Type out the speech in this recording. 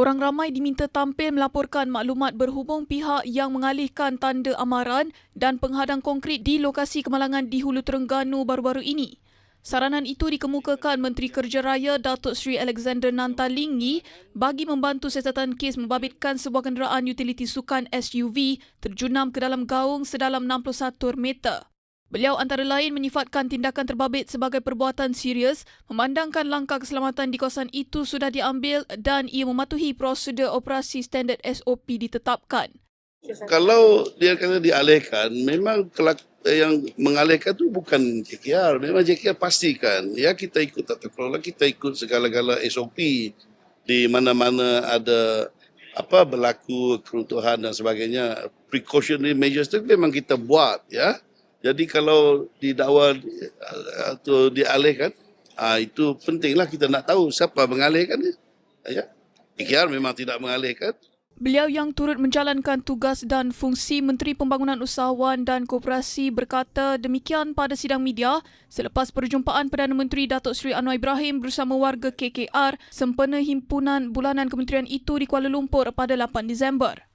Orang ramai diminta tampil melaporkan maklumat berhubung pihak yang mengalihkan tanda amaran dan penghadang konkrit di lokasi kemalangan di Hulu Terengganu baru-baru ini. Saranan itu dikemukakan Menteri Kerja Raya Datuk Seri Alexander Nantalingi bagi membantu siasatan kes membabitkan sebuah kenderaan utiliti sukan SUV terjunam ke dalam gaung sedalam 61 meter. Beliau antara lain menyifatkan tindakan terbabit sebagai perbuatan serius memandangkan langkah keselamatan di kawasan itu sudah diambil dan ia mematuhi prosedur operasi standard SOP ditetapkan. Kalau dia kata dialihkan, memang kelak, yang mengalihkan tu bukan JKR. Memang JKR pastikan. Ya kita ikut tata kelola, kita ikut segala-gala SOP di mana-mana ada apa berlaku keruntuhan dan sebagainya. Precautionary measures tu memang kita buat ya. Jadi kalau didakwa atau dialihkan, ah, itu pentinglah kita nak tahu siapa mengalihkan dia. Ya. IKR memang tidak mengalihkan. Beliau yang turut menjalankan tugas dan fungsi Menteri Pembangunan Usahawan dan Koperasi berkata demikian pada sidang media selepas perjumpaan Perdana Menteri Datuk Seri Anwar Ibrahim bersama warga KKR sempena himpunan bulanan kementerian itu di Kuala Lumpur pada 8 Disember.